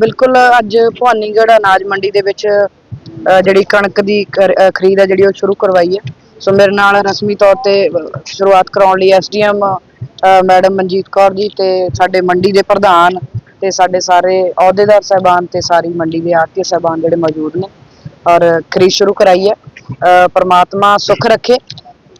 ਬਿਲਕੁਲ ਅੱਜ ਭਵਾਨੀਗੜ੍ਹ ਅਨਾਜ ਮੰਡੀ ਦੇ ਵਿੱਚ ਜਿਹੜੀ ਕਣਕ ਦੀ ਕਰ- ਖਰੀਦ ਹੈ ਜਿਹੜੀ ਉਹ ਸ਼ੁਰੂ ਕਰਵਾਈ ਹੈ। ਸੋ ਮੇਰੇ ਨਾਲ ਰਸਮੀ ਤੌਰ ਤੇ ਸ਼ੁਰੂਆਤ ਕਰਾਉਣ ਲਈ ਐਸਡੀਐਮ ਮੈਡਮ ਮਨਜੀਤ ਕੌਰ ਜੀ ਤੇ ਸਾਡੇ ਮੰਡੀ ਦੇ ਪ੍ਰਧਾਨ ਤੇ ਸਾਡੇ ਸਾਰੇ ਅਹੁਦੇਦਾਰ ਸਹਿਬਾਨ ਤੇ ਸਾਰੀ ਮੰਡੀ ਦੇ ਆੜਤੀ ਸਹਿਬਾਨ ਜਿਹੜੇ ਮੌਜੂਦ ਨੇ। ਔਰ ਖਰੀਦ ਸ਼ੁਰੂ ਕਰਾਈ ਹੈ। ਪਰਮਾਤਮਾ ਪ੍ਰਮਾਤਮਾ ਸੁੱਖ ਰੱਖੇ।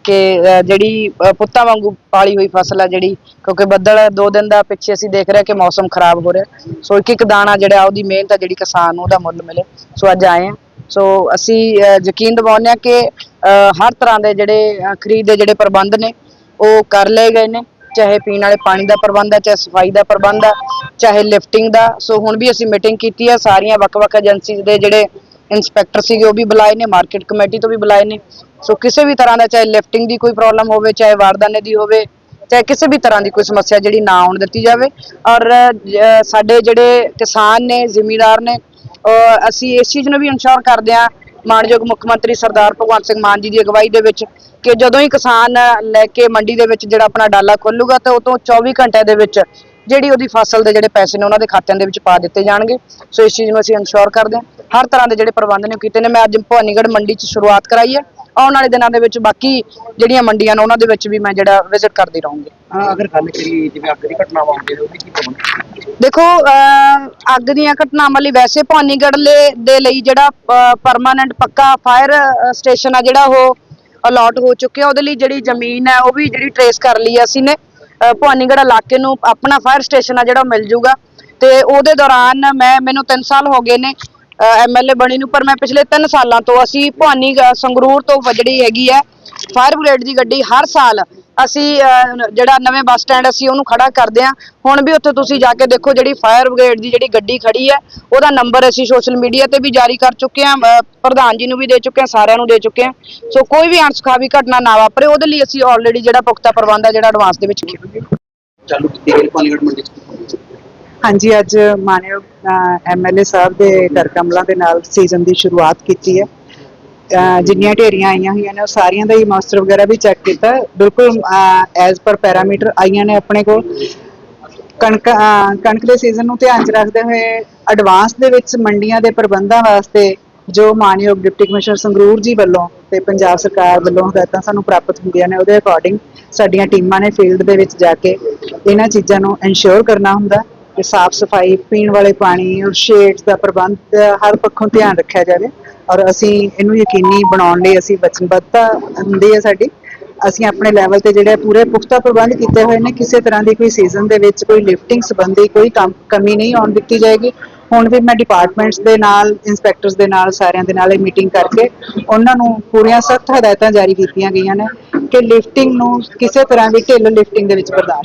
ਕਿ ਜਿਹੜੀ ਪੁੱਤਾਂ ਵਾਂਗੂ ਪਾਲੀ ਹੋਈ ਫਸਲ ਹੈ ਜਿਹੜੀ, ਕਿਉਂਕਿ ਬੱਦਲ ਦੋ ਦਿਨ ਦਾ ਪਿੱਛੇ ਅਸੀਂ ਦੇਖ ਰਹੇ ਕਿ ਮੌਸਮ ਖਰਾਬ ਹੋ ਰਿਹਾ। ਸੋ ਇੱਕ ਇੱਕ ਦਾਣਾ ਜਿਹੜਾ, ਉਹਦੀ ਮਿਹਨਤ ਹੈ ਜਿਹੜੀ ਕਿਸਾਨ ਨੂੰ ਉਹਦਾ ਮੁੱਲ ਮਿਲੇ। ਸੋ ਅੱਜ ਆਏ ਹਾਂ। ਸੋ ਅਸੀਂ ਯਕੀਨ ਦਿਵਾਉਂਦੇ ਹਾਂ ਕਿ ਹਰ ਤਰ੍ਹਾਂ ਦੇ ਜਿਹੜੇ ਖਰੀਦ ਦੇ ਜਿਹੜੇ ਪ੍ਰਬੰਧ ਨੇ, ਉਹ ਕਰ ਲਏ ਗਏ ਨੇ। ਚਾਹੇ ਪੀਣ ਵਾਲੇ ਪਾਣੀ ਦਾ ਪ੍ਰਬੰਧ ਹੈ ਚਾਹੇ ਸਫ਼ਾਈ ਦਾ ਪ੍ਰਬੰਧ ਹੈ ਚਾਹੇ ਲਿਫਟਿੰਗ ਦਾ। ਸੋ ਹੁਣ ਵੀ ਅਸੀਂ ਮੀਟਿੰਗ ਕੀਤੀ ਹੈ ਸਾਰੀਆਂ ਵੱਖ-ਵੱਖ ਏਜੰਸੀਜ਼ ਦੇ ਜਿਹੜੇ ਇੰਸਪੈਕਟਰ ਸੀਗੇ ਉਹ ਵੀ ਬੁਲਾਏ ਨੇ ਮਾਰਕੀਟ ਕਮੇਟੀ ਤੋਂ ਵੀ ਬੁਲਾਏ ਨੇ। ਸੋ ਕਿਸੇ ਵੀ ਤਰ੍ਹਾਂ ਦਾ ਚਾਹੇ ਲਿਫਟਿੰਗ ਦੀ ਕੋਈ ਪ੍ਰੋਬਲਮ ਹੋਵੇ ਚਾਹੇ ਵਾਰਦਾਨੇ ਦੀ ਹੋਵੇ ਚਾਹੇ ਕਿਸੇ ਵੀ ਤਰ੍ਹਾਂ ਦੀ ਕੋਈ ਸਮੱਸਿਆ ਜਿਹੜੀ ਨਾ ਆਉਣ ਦਿੱਤੀ ਜਾਵੇ। ਔਰ ਸਾਡੇ ਜਿਹੜੇ ਕਿਸਾਨ ਨੇ ਜ਼ਿਮੀਂਦਾਰ ਨੇ ਅ, ਅਸੀਂ ਇਸ ਚੀਜ਼ ਨੂੰ ਵੀ ਇਨਸ਼ੋਰ ਕਰਦੇ ਹਾਂ ਮਾਨਯੋਗ ਮੁੱਖ ਮੰਤਰੀ ਸਰਦਾਰ ਭਗਵੰਤ ਸਿੰਘ ਮਾਨ ਜੀ ਦੀ ਅਗਵਾਈ ਦੇ ਵਿੱਚ ਕਿ ਜਦੋਂ ਹੀ ਕਿਸਾਨ ਲੈ ਕੇ ਮੰਡੀ ਦੇ ਵਿੱਚ ਜਿਹੜਾ ਆਪਣਾ ਡਾਲਾ ਖੋਲੂਗਾ ਤਾਂ ਉਹ ਤੋਂ 24 ਘੰਟੇ ਦੇ ਵਿੱਚ ਜਿਹੜੀ ਉਹਦੀ ਫਸਲ ਦੇ ਜਿਹੜੇ ਪੈਸੇ ਨੇ ਉਹਨਾਂ ਦੇ ਖਾਤਿਆਂ ਦੇ ਵਿੱਚ ਪਾ ਦਿੱਤੇ ਜਾਣਗੇ। ਸੋ ਇਸ ਚੀਜ਼ ਨੂੰ ਅਸੀਂ ਇਨਸ਼ੋਰ ਕਰਦੇ ਹਾਂ। ਹਰ ਤਰ੍ਹਾਂ ਦੇ ਜਿਹੜੇ ਪ੍ਰਬੰਧ ਨੇ ਕੀਤੇ ਨੇ। ਮੈਂ ਅੱਜ ਭਵਾਨੀਗੜ੍ਹ ਮੰਡੀ 'ਚ ਸ਼ੁਰੂਆਤ ਕਰਾਈ ਹੈ। ਆਉਣ ਵਾਲੇ ਦਿਨਾਂ ਦੇ ਵਿੱਚ ਬਾਕੀ ਜਿਹੜੀਆਂ ਮੰਡੀਆਂ ਨੇ ਉਹਨਾਂ ਦੇ ਵਿੱਚ ਵੀ ਮੈਂ ਜਿਹੜਾ ਵਿਜ਼ਿਟ ਕਰਦੀ ਰਹੂੰਗੀ। ਹਾਂ ਅਗਰ ਗੱਲ ਕਰੀਏ ਜਿਵੇਂ ਅੱਗ ਦੀ ਘਟਨਾਵਾਂ ਹੁੰਦੀਆਂ ਨੇ ਉਹਦੀ ਕੀ ਪ੍ਰਬੰਧ ਦੇਖੋ ਅੱਗ ਦੀਆਂ ਘਟਨਾਵਾਂ ਲਈ ਵੈਸੇ ਭਵਾਨੀਗੜ੍ਹ ਦੇ ਲਈ ਜਿਹੜਾ ਪਰਮਾਨੈਂਟ ਪੱਕਾ ਫਾਇਰ ਸਟੇਸ਼ਨ ਆ ਜਿਹੜਾ ਉਹ ਅਲਾਟ ਹੋ ਚੁੱਕਿਆ। ਉਹਦੇ ਲਈ ਜਿਹੜੀ ਜ਼ਮੀਨ ਹੈ ਉਹ ਵੀ ਜਿਹੜੀ ਟਰੇਸ ਕਰ ਲਈ ਅਸੀਂ ਨੇ। ਭਵਾਨੀਗੜ੍ਹ ਇਲਾਕੇ ਨੂੰ ਆਪਣਾ ਫਾਇਰ ਸਟੇਸ਼ਨ ਆ ਜਿਹੜਾ ਉਹ ਮਿਲ ਜੂਗਾ। ਤੇ ਉਹਦੇ ਦੌਰਾਨ ਮੈਂ, ਮੈਨੂੰ 3 ਸਾਲ ਹੋ ਗਏ ਨੇ ਐਮਐਲਏ ਬਣੀ ਨੂੰ, ਪਰ ਮੈਂ ਪਿਛਲੇ 3 ਸਾਲਾਂ ਤੋਂ ਅਸੀਂ ਭਵਾਨੀ ਸੰਗਰੂਰ ਤੋਂ ਜਿਹੜੀ ਹੈਗੀ ਹੈ। ਫਾਇਰ ਬ੍ਰਿਗੇਡ ਦੀ ਗੱਡੀ ਹਰ ਸਾਲ ਅਸੀਂ ਅਹ, ਜਿਹੜਾ ਨਵੇਂ ਬੱਸ ਸਟੈਂਡ ਅਸੀਂ ਉਹਨੂੰ ਖੜਾ ਕਰਦੇ ਹਾਂ। ਹੁਣ ਵੀ ਉੱਥੇ ਤੁਸੀਂ ਜਾ ਕੇ ਦੇਖੋ ਜਿਹੜੀ ਫਾਇਰ ਬ੍ਰਿਗੇਡ ਦੀ ਜਿਹੜੀ ਗੱਡੀ ਖੜੀ ਹੈ ਉਹਦਾ ਨੰਬਰ ਅਸੀਂ ਸੋਸ਼ਲ ਮੀਡੀਆ ਤੇ ਵੀ ਜਾਰੀ ਕਰ ਚੁੱਕੇ ਹਾਂ ਪ੍ਰਧਾਨ ਜੀ ਨੂੰ ਵੀ ਦੇ ਚੁੱਕੇ ਹਾਂ ਸਾਰਿਆਂ ਨੂੰ ਦੇ ਚੁੱਕੇ ਹਾਂ। ਸੋ ਕੋਈ ਵੀ ਅਣਸੁਖਾਵੀ ਘਟਨਾ ਨਾ ਵਾਪਰੇ ਉਹਦੇ ਲਈ ਅਸੀਂ ਆਲਰੇਡੀ ਜਿਹੜਾ ਪੁਖਤਾ ਪ੍ਰਬੰਧ ਹੈ ਜਿਹੜਾ ਐਡਵਾਂਸ ਦੇ ਵਿੱਚ ਕੀਤਾ। ਚਾਲੂ ਕੀਤੀ ਗਈ ਪਾਲੀਗੜ ਮੰਡੀ ਚ ਹਾਂਜੀ ਅੱਜ ਮਾਨਯੋਗ ਐਮਐਲਏ ਸਾਹਿਬ ਦੇ ਘਰ ਕਮਲਾਂ ਦੇ ਨਾਲ ਸੀਜ਼ਨ ਦੀ ਸ਼ੁਰੂਆਤ ਕੀਤੀ ਹੈ। ਜਿੰਨੀਆਂ ਢੇਰੀਆਂ ਆਈਆਂ ਹੋਈਆਂ ਨੇ, ਉਹ ਸਾਰੀਆਂ ਦਾ ਹੀ ਮਾਸਟਰ ਵਗੈਰਾ ਵੀ ਚੈੱਕ ਕੀਤਾ। ਬਿਲਕੁਲ ਐਜ਼ ਪਰ ਪੈਰਾਮੀਟਰ ਆਈਆਂ ਨੇ ਆਪਣੇ ਕੋਲ। ਕਣਕ ਕਣਕ ਦੇ ਸੀਜ਼ਨ ਨੂੰ ਧਿਆਨ 'ਚ ਰੱਖਦੇ ਹੋਏ ਐਡਵਾਂਸ ਦੇ ਵਿੱਚ ਮੰਡੀਆਂ ਦੇ ਪ੍ਰਬੰਧਾਂ ਵਾਸਤੇ ਜੋ ਮਾਨਯੋਗ ਡਿਪਟੀ ਕਮਿਸ਼ਨਰ ਸੰਗਰੂਰ ਜੀ ਵੱਲੋਂ ਤੇ ਪੰਜਾਬ ਸਰਕਾਰ ਵੱਲੋਂ ਹਦਾਇਤਾਂ ਸਾਨੂੰ ਪ੍ਰਾਪਤ ਹੁੰਦੀਆਂ ਨੇ, ਉਹਦੇ ਅਕੋਰਡਿੰਗ ਸਾਡੀਆਂ ਟੀਮਾਂ ਨੇ ਫੀਲਡ ਦੇ ਵਿੱਚ ਜਾ ਕੇ ਇਹਨਾਂ ਚੀਜ਼ਾਂ ਨੂੰ ਇਨਸ਼ੋਰ ਕਰਨਾ ਹੁੰਦਾ ਕਿ ਸਾਫ਼ ਸਫ਼ਾਈ, ਪੀਣ ਵਾਲੇ ਪਾਣੀ ਔਰ ਸ਼ੇਡਸ ਦਾ ਪ੍ਰਬੰਧ, ਹਰ ਪੱਖੋਂ ਧਿਆਨ ਰੱਖਿਆ ਜਾਵੇ। ਔਰ ਅਸੀਂ ਇਹਨੂੰ ਯਕੀਨੀ ਬਣਾਉਣ ਲਈ ਅਸੀਂ ਵਚਨਬੱਧਤਾ ਹੁੰਦੀ ਹੈ ਸਾਡੀ। ਅਸੀਂ ਆਪਣੇ ਲੈਵਲ ਤੇ ਜਿਹੜੇ ਪੂਰੇ ਪੁਖਤਾ ਪ੍ਰਬੰਧ ਕੀਤੇ ਹੋਏ ਨੇ, ਕਿਸੇ ਤਰ੍ਹਾਂ ਦੀ ਕੋਈ ਸੀਜ਼ਨ ਦੇ ਵਿੱਚ ਕੋਈ ਲਿਫਟਿੰਗ ਸੰਬੰਧੀ ਕੋਈ ਕੰਮ, ਕਮੀ ਨਹੀਂ ਆਉਣ ਦਿੱਤੀ ਜਾਏਗੀ। ਹੁਣ ਵੀ ਮੈਂ ਡਿਪਾਰਟਮੈਂਟਸ ਦੇ ਨਾਲ ਇੰਸਪੈਕਟਰਸ ਦੇ ਨਾਲ, ਸਾਰਿਆਂ ਦੇ ਨਾਲ ਇਹ ਮੀਟਿੰਗ ਕਰਕੇ ਉਹਨਾਂ ਨੂੰ ਪੂਰੀਆਂ ਸਖਤ ਹਦਾਇਤਾਂ ਜਾਰੀ ਕੀਤੀਆਂ ਗਈਆਂ ਨੇ ਕਿ ਲਿਫਟਿੰਗ ਨੂੰ ਕਿਸੇ ਤਰ੍ਹਾਂ ਦੀ ਢਿੱਲ ਲਿਫਟਿੰਗ ਦੇ ਵਿੱਚ ਬਰਦਾਸ਼ਤ